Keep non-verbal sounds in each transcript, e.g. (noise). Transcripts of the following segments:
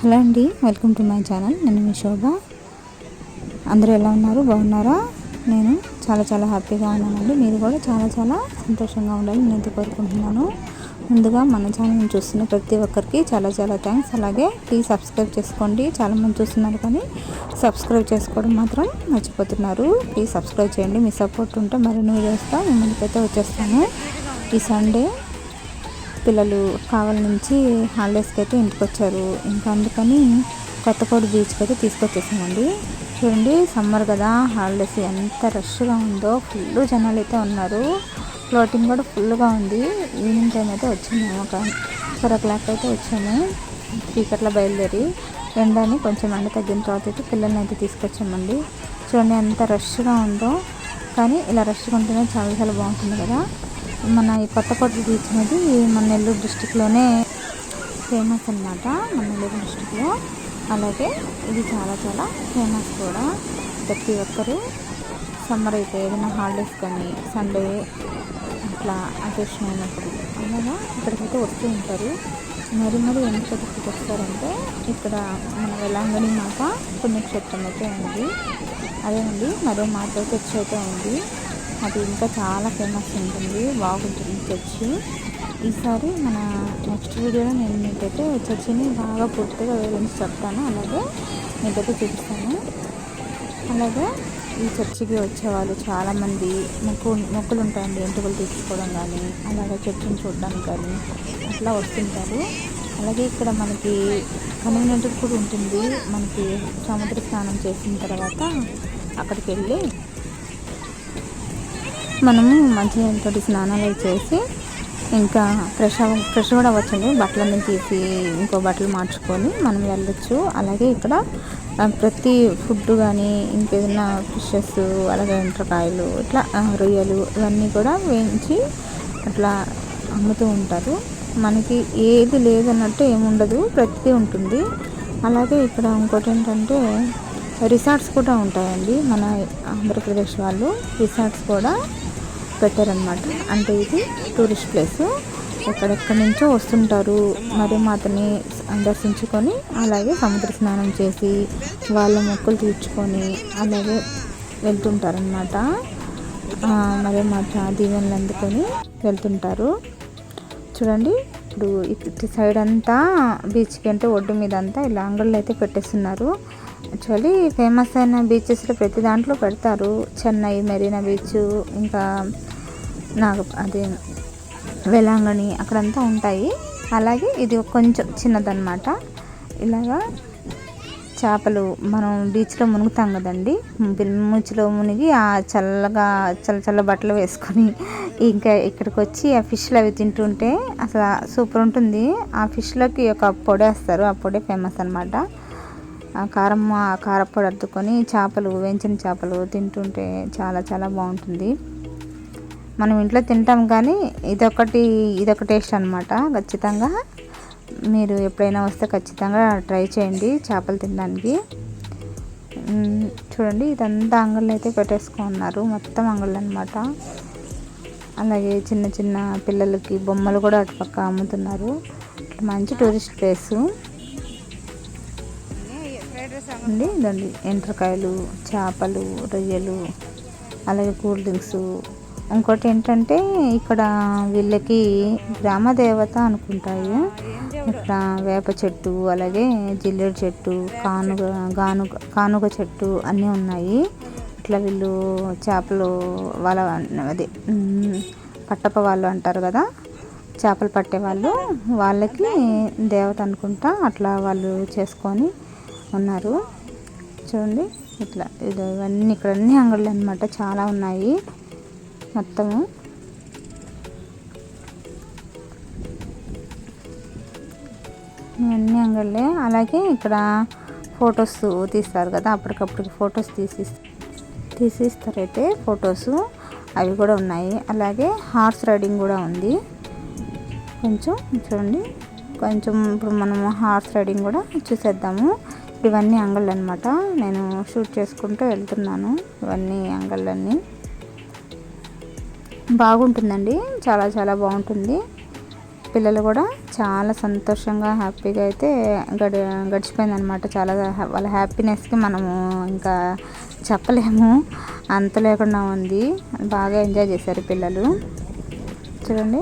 Hello అండి welcome to my channel. నేను మీ శోభ. అందరూ ఎలా ఉన్నారు? బాగున్నారా? నేను చాలా చాలా హ్యాపీగా ఉన్నానండి. మీరు కూడా చాలా చాలా సంతోషంగా ఉండాలి నేను కోరుకుంటున్నాను. ముందుగా మన ఛానల్ని చూస్తున్న ప్రతి ఒక్కరికి చాలా చాలా థ్యాంక్స్. అలాగే ప్లీజ్ సబ్స్క్రైబ్ చేసుకోండి. చాలామంది చూస్తున్నారు కానీ సబ్స్క్రైబ్ చేసుకోవడం మాత్రం మర్చిపోతున్నారు. ప్లీజ్ సబ్స్క్రైబ్ చేయండి. మీ సపోర్ట్ ఉంటే మరిన్ని వీడియోస్తో మీ ముందుకైతే వచ్చేస్తాను. ఈ సండే పిల్లలు కావాల నుంచి హాలిడేస్కి అయితే ఇంటికి వచ్చారు ఇంకా అందుకని కొత్తకోట బీచ్కి అయితే తీసుకొచ్చేసామండి. చూడండి సమ్మర్ కదా హాలిడేస్ ఎంత రష్గా ఉందో ఫుల్ జనాలు అయితే ఉన్నారు. ఫ్లోటింగ్ కూడా ఫుల్గా ఉంది. ఈవినింగ్ టైం అయితే వచ్చింది ఒక ఫోర్ ఓ క్లాక్ అయితే వచ్చాము. చీకట్లో బయలుదేరి ఎండని కొంచెం ఎండ తగ్గిన తర్వాత అయితే పిల్లల్ని అయితే తీసుకొచ్చామండి. చూడండి ఎంత రష్గా ఉందో. కానీ ఇలా రష్గా ఉంటేనే చాలా చాలా బాగుంటుంది కదా. మన ఈ కొత్తకోట బీచ్ అనేది మన నెల్లూరు డిస్టిక్లోనే ఫేమస్ అనమాట మన నెల్లూరు డిస్టిక్లో. అలాగే ఇది చాలా చాలా ఫేమస్ కూడా. ప్రతి ఒక్కరూ సమ్మర్ అయితే ఏదైనా హాలిడేస్ కానీ సండే అట్లా అకేషన్ అయినప్పుడు అలాగా ఇక్కడికైతే వస్తూ ఉంటారు. మరి మరి ఎన్ని ఇక్కడికి వస్తారంటే ఇక్కడ మన వెలాంగణి మాత పుణ్యక్షేత్రం అయితే ఉంది. అదేనండి మరో మాత చర్చ అయితే ఉంది. అది ఇంకా చాలా ఫేమస్ ఉంటుంది. బాగుంటుంది చర్చి. ఈసారి మన నెక్స్ట్ వీడియోలో నేను మీకైతే చర్చిని బాగా పూర్తిగా వివరించి చెప్తాను. అలాగే మీకైతే చూపిస్తాను. అలాగే ఈ చర్చికి వచ్చేవాళ్ళు చాలామంది మొక్కు మొక్కులు ఉంటాయండి ఎంటుకలు తీసుకోవడం కానీ అలాగే చర్చిని చూడడానికి కానీ అట్లా వస్తుంటారు. అలాగే ఇక్కడ మనకి కన్వీనియంట్ కూడా ఉంటుంది. మనకి సముద్ర స్నానం చేసిన తర్వాత అక్కడికి వెళ్ళి మనము మంచిగా స్నానాలు చేసి ఇంకా ఫ్రెష్ అవ ఫ్రెష్ కూడా అవ్వచ్చండి. బట్టలన్నీ తీసి ఇంకో బట్టలు మార్చుకొని మనం వెళ్ళొచ్చు. అలాగే ఇక్కడ ప్రతి ఫుడ్ కానీ ఇంకేదైనా ఫిషెస్ అలాగే ఎంట్రకాయలు ఇట్లా రొయ్యలు ఇవన్నీ కూడా వేయించి అట్లా అమ్ముతూ ఉంటారు. మనకి ఏది లేదన్నట్టు ఏముండదు ప్రతిదీ ఉంటుంది. అలాగే ఇక్కడ ఇంకోటి ఏంటంటే రిసార్ట్స్ కూడా ఉంటాయండి. మన ఆంధ్రప్రదేశ్ వాళ్ళు రిసార్ట్స్ కూడా పెట్టారనమాట అంటే ఇది టూరిస్ట్ ప్లేస్ ఎక్కడెక్కడి నుంచో వస్తుంటారు. మరి మాతని దర్శించుకొని అలాగే సముద్ర స్నానం చేసి వాళ్ళ మొక్కులు తీర్చుకొని అలాగే వెళ్తుంటారనమాట మరి మాత దీవెనలు అందుకొని వెళ్తుంటారు. చూడండి ఇప్పుడు ఇటు సైడ్ అంతా బీచ్కి అంటే ఒడ్డు మీద అంతా ఇలా అంగళ్ళు అయితే పెట్టేస్తున్నారు. యాక్చువల్లీ ఫేమస్ అయిన బీచెస్లో ప్రతి దాంట్లో పెడతారు. చెన్నై మెరీనా బీచ్ ఇంకా నాకు అదే వేలాంగణి అక్కడంతా ఉంటాయి. అలాగే ఇది కొంచెం చిన్నదన్నమాట. ఇలాగా చేపలు మనం బీచ్లో మునుగుతాం కదండి. మూచిలో మునిగి ఆ చల్లగా చల్ల చల్ల బట్టలు వేసుకొని ఇంకా ఇక్కడికి వచ్చి ఆ ఫిష్లు అవి తింటుంటే అసలు సూపర్ ఉంటుంది. ఆ ఫిష్లోకి ఒక పొడి వేస్తారు. ఆ పొడే ఫేమస్ అనమాట ఆ కారం కారపొడి అద్దుకొని చేపలు వేయించిన చేపలు తింటుంటే చాలా చాలా బాగుంటుంది. మనం ఇంట్లో తింటాం కానీ ఇదొకటి ఇదొక టేస్ట్ అనమాట ఖచ్చితంగా మీరు ఎప్పుడైనా వస్తే ఖచ్చితంగా ట్రై చేయండి చేపలు తినడానికి. చూడండి ఇదంతా అంగళ్ళు అయితే పెట్టేసుకున్నారు. మొత్తం అంగళ్ళు అనమాట అలాగే చిన్న చిన్న పిల్లలకి బొమ్మలు కూడా అటుపక్క అమ్ముతున్నారు. మంచి టూరిస్ట్ ప్లేసు. అండి ఇదండి. ఎండ్రకాయలు చేపలు రొయ్యలు అలాగే కూల్ డ్రింక్స్ ఇంకోటి ఏంటంటే ఇక్కడ వీళ్ళకి గ్రామ దేవత అనుకుంటాయి. ఇక్కడ వేప చెట్టు అలాగే జిల్లేడు చెట్టు కానుగ గానుగ కానుగ చెట్టు అన్నీ ఉన్నాయి. ఇట్లా వీళ్ళు చేపలు వాళ్ళ అదే పట్టప వాళ్ళు అంటారు కదా చేపలు పట్టేవాళ్ళు వాళ్ళకి దేవత అనుకుంటా అట్లా వాళ్ళు చేసుకొని ఉన్నారు. చూడండి ఇట్లా ఇవన్నీ ఇక్కడ అన్ని అంగళ్ళు అనమాట చాలా ఉన్నాయి. మొత్తము. ఇవన్నీ అంగళ్ళే. అలాగే ఇక్కడ ఫొటోస్ తీస్తారు కదా అప్పటికప్పుడు ఫొటోస్ తీసి తీసిస్తారైతే ఫొటోస్. అవి కూడా ఉన్నాయి. అలాగే హార్స్ రైడింగ్ కూడా ఉంది. కొంచెం చూడండి. కొంచెం ఇప్పుడు మనము హార్స్ రైడింగ్ కూడా చూసేద్దాము. ఇవన్నీ అంగళ్ళు అనమాట నేను షూట్ చేసుకుంటూ వెళ్తున్నాను. ఇవన్నీ అంగళ్ళన్నీ. బాగుంటుందండి. చాలా చాలా బాగుంటుంది. పిల్లలు కూడా చాలా సంతోషంగా హ్యాపీగా అయితే గడి గడిచిపోయిందనమాట చాలా వాళ్ళ హ్యాపీనెస్కి మనము ఇంకా చెప్పలేము. అంత లేకుండా ఉంది. బాగా ఎంజాయ్ చేశారు పిల్లలు. చూడండి.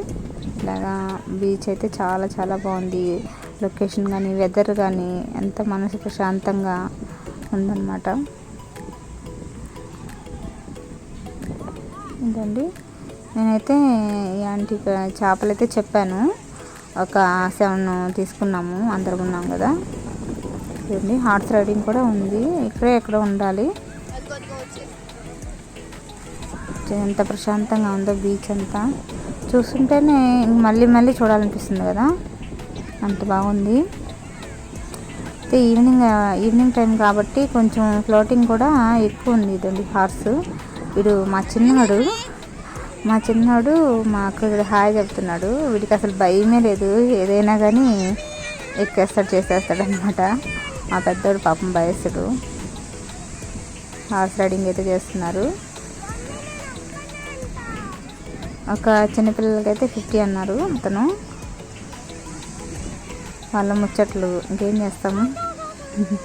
ఇలాగా బీచ్ అయితే చాలా చాలా బాగుంది. లొకేషన్ కానీ వెదర్ కానీ ఎంత మనసు ప్రశాంతంగా ఉందన్నమాట. ఇదండి. నేనైతే ఇలాంటి చేపలు అయితే చెప్పాను. ఒక సెవెన్ తీసుకున్నాము అందరం ఉన్నాం కదా. చూడండి హార్స్ రైడింగ్ కూడా ఉంది. ఇక్కడే ఎక్కడ ఉండాలి. ఎంత ప్రశాంతంగా ఉందో బీచ్ అంతా. చూస్తుంటేనే మళ్ళీ మళ్ళీ చూడాలనిపిస్తుంది కదా. అంత బాగుంది. అయితే ఈవినింగ్ ఈవినింగ్ టైం కాబట్టి కొంచెం ఫ్లోటింగ్ కూడా ఎక్కువ ఉంది ఇదండి హార్స్. వీడు మా చిన్నవాడు. మా చిన్నోడు మాకు హాయ్ చెప్తున్నాడు. వీడికి అసలు భయమే లేదు. ఏదైనా కానీ ఎక్కేస్తాడు చేసేస్తాడు అనమాట మా పెద్దోడు పాపం భయస్తుడు హార్స్ రైడింగ్ అయితే చేస్తున్నారు. ఒక చిన్నపిల్లలకైతే ఫిఫ్టీ అన్నారు అతను. వాళ్ళ ముచ్చట్లు ఇంకేం చేస్తాము? (laughs)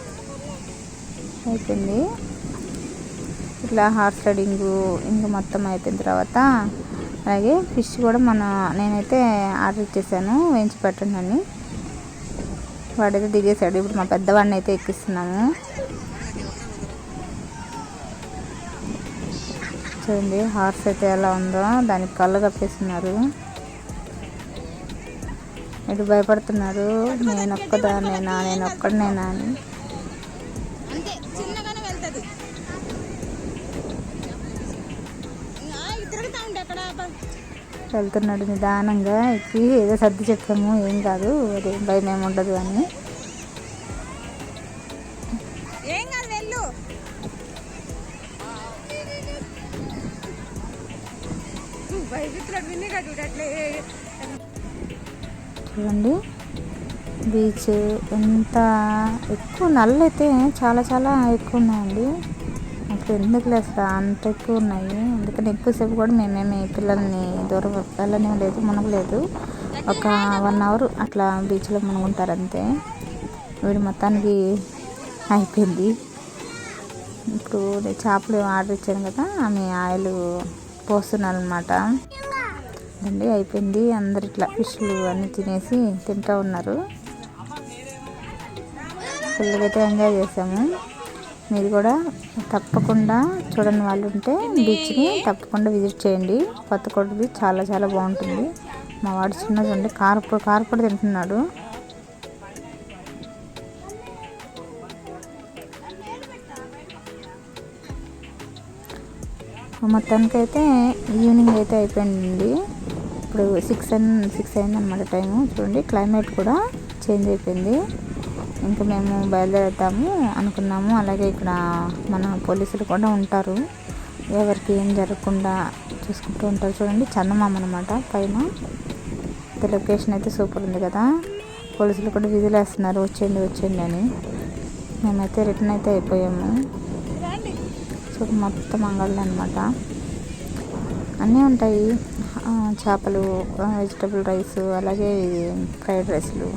అయిపోయింది. ఇట్లా హార్స్ రైడింగ్ ఇంకా మొత్తం అయిపోయిన తర్వాత అలాగే ఫిష్ కూడా మన నేనైతే ఆర్డర్ ఇచ్చేసాను వేయించి పెట్టండి అని వాడైతే దిగేశాడు. ఇప్పుడు మా పెద్దవాడిని అయితే ఎక్కిస్తున్నాము. చూడండి హార్స్ అయితే ఎలా ఉందో. దానికి కళ్ళు కప్పేస్తున్నారు. ఇటు భయపడుతున్నారు? నేను ఒక్కదానేనా నేను ఒక్కడనేనా అని. వెళ్తున్నాడు నిదానంగా ఎక్కి ఏదో సర్ది చెప్పాము ఏం కాదు అదే భయం ఏమి ఉండదు అని. చూడండి బీచ్ ఎంత ఎక్కువ నల్లు అయితే చాలా చాలా ఎక్కువ ఉన్నాయండి. ఎందుకు అసలు అంత ఎక్కువ ఉన్నాయి. ఎందుకంటే ఎక్కువసేపు కూడా మేమేమి పిల్లల్ని దూరం వెళ్ళనే లేదు మునగలేదు. ఒక వన్ అవర్ అట్లా బీచ్లో మునుగుంటారు అంతే. వీడు మొత్తానికి అయిపోయింది. ఇప్పుడు చేపలు ఆర్డర్ ఇచ్చాను కదా ఆమె ఆయిల్ పోస్తున్నాను అనమాట అండి అయిపోయింది. అందరు ఇట్లా ఫిష్లు అన్నీ తినేసి తింటూ ఉన్నారు. ఫుల్గా అయితే ఎంజాయ్ చేసాము. మీరు కూడా తప్పకుండా చూడని వాళ్ళు ఉంటే బీచ్ని తప్పకుండా విజిట్ చేయండి. కొత్తకోట బీచ్ చాలా చాలా బాగుంటుంది. మా వాడు చిన్నది ఉండి కారపొడి కూడా తింటున్నాడు. మొత్తానికైతే ఈవినింగ్ అయితే అయిపోయింది ఇప్పుడు సిక్స్ అండ్ సిక్స్ అయిందనమాట టైము. చూడండి క్లైమేట్ కూడా చేంజ్ అయిపోయింది. ఇంకా మేము బయలుదేరుతాము అనుకున్నాము. అలాగే ఇక్కడ మన పోలీసులు కూడా ఉంటారు. ఎవరికి ఏం జరగకుండా చూసుకుంటూ ఉంటారు. చూడండి చందమామ అనమాట పైన. అయితే లొకేషన్ అయితే సూపర్ ఉంది కదా. పోలీసులు కూడా విధులు వేస్తున్నారు. వచ్చేయండి వచ్చేయండి అని. మేమైతే రిటర్న్ అయితే అయిపోయాము. సో మొత్తం అంగళ్ళు అనమాట అన్నీ ఉంటాయి. చేపలు వెజిటబుల్ రైస్ అలాగే ఫ్రైడ్ రైస్లు.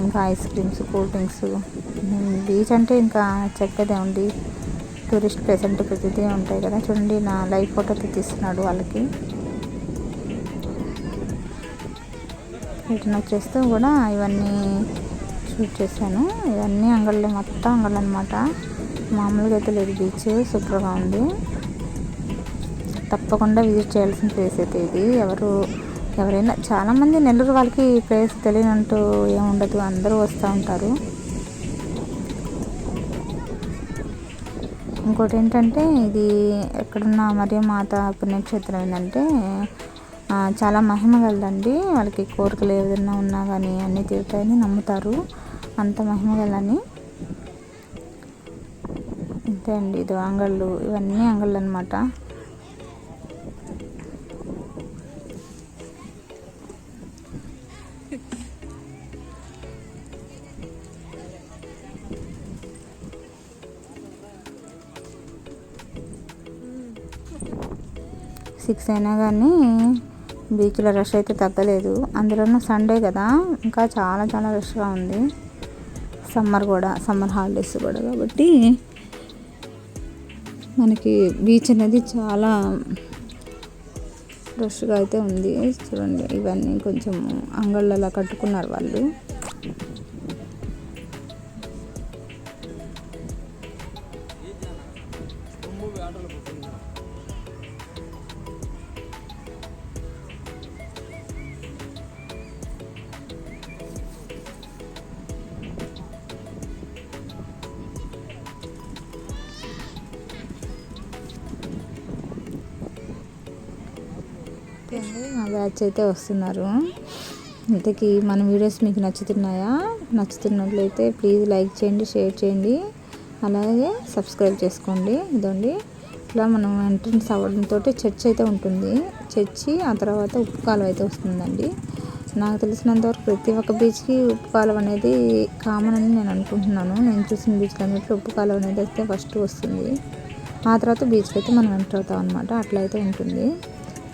ఇంకా ice creams cool drinks. Beach అంటే ఇంకా చెప్పేదే ఉంది. టూరిస్ట్ ప్లేస్ అంటే ప్రతిదీ ఉంటాయి కదా. చూడండి నా లైవ్ ఫోటో తీస్తున్నాడు వాళ్ళకి. రిటర్న్ వచ్చేస్తూ కూడా ఇవన్నీ షూట్ చేశాను. ఇవన్నీ అంగళ్ళు మొత్తం అంగళ్ళు అనమాట మామూలుగా అయితే లేదు బీచ్ సూపర్గా ఉంది. తప్పకుండా విజిట్ చేయాల్సిన ప్లేస్ అయితే ఇది. ఎవరు ఎవరైనా చాలామంది నెల్లూరు వాళ్ళకి ప్లేస్ తెలియనంటూ ఏముండదు అందరూ వస్తూ ఉంటారు. ఇంకోటి ఏంటంటే ఇది ఎక్కడున్న మరియు మాత పుణ్యక్షేత్రం ఏంటంటే చాలా మహిమ కలదండి వాళ్ళకి కోరికలు ఏదైనా ఉన్నా కానీ అన్నీ తీరుతాయని నమ్ముతారు. అంత మహిమ కలని అంతే అండి ఇది అంగళ్ళు ఇవన్నీ అంగళ్ళు అనమాట సిక్స్ అయినా కానీ బీచ్లో రష్ అయితే తగ్గలేదు. అందులోనూ సండే కదా ఇంకా చాలా చాలా రష్గా ఉంది. సమ్మర్ కూడా సమ్మర్ హాలిడేస్ కూడా కాబట్టి మనకి బీచ్ అనేది చాలా రష్గా అయితే ఉంది. చూడండి ఇవన్నీ కొంచెం అంగళ్ళలా కట్టుకున్నారు వాళ్ళు. మా బ్యాచ్ అయితే వస్తున్నారు. ఇంతకీ మన వీడియోస్ మీకు నచ్చుతున్నాయా? నచ్చుతున్నట్లయితే ప్లీజ్ లైక్ చేయండి షేర్ చేయండి. అలాగే సబ్స్క్రైబ్ చేసుకోండి. ఇదండి. ఇట్లా మనం ఎంట్రన్స్ అవ్వడంతో చర్చ్ అయితే ఉంటుంది. చర్చి ఆ తర్వాత ఉప్పు కాలువ అయితే వస్తుందండి. నాకు తెలిసినంతవరకు ప్రతి ఒక్క బీచ్కి ఉప్పు కాలువ అనేది కామన్ అని నేను అనుకుంటున్నాను. నేను చూసిన బీచ్లు అన్నింటిలో ఉప్పు కాలువ అనేది అయితే ఫస్ట్ వస్తుంది. ఆ తర్వాత బీచ్కి అయితే మనం ఎంటర్ అవుతాం అనమాట అట్లా అయితే ఉంటుంది.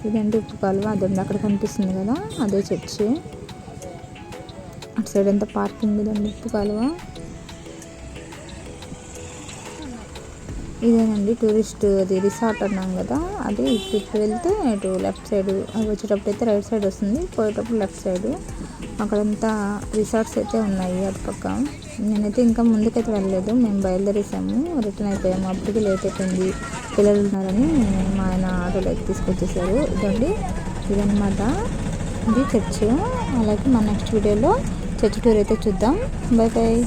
ఇదంటే ఉప్పు కాలువ ఉంది. అక్కడ కనిపిస్తుంది కదా. అదే చర్చి. అటు సైడ్ అంతా పార్కింగ్ ఇదండి ఉప్పు కాలువ ఇదేనండి టూరిస్ట్ అది రిసార్ట్ అన్నాం కదా. అది ఇటు ఇటు వెళ్తే ఇటు లెఫ్ట్ సైడ్ వచ్చేటప్పుడు అయితే రైట్ సైడ్ వస్తుంది. పోయేటప్పుడు లెఫ్ట్ సైడ్. అక్కడంతా రిసార్ట్స్ అయితే ఉన్నాయి అటుపక్క నేనైతే ఇంకా ముందుకైతే వెళ్ళలేదు. మేము బయలుదేరేసాము. రిటర్న్ అయిపోయాము. అప్పటికి లేట్ అయిపోయింది. పిల్లలు ఉన్నారని మా ఆయన ఆటోలో అయితే తీసుకొచ్చేసారు. ఇదండి. ఇదన్నమాట. ఇది చర్చ్. అలాగే మన నెక్స్ట్ వీడియోలో చర్చ్ టూర్ అయితే చూద్దాం. By by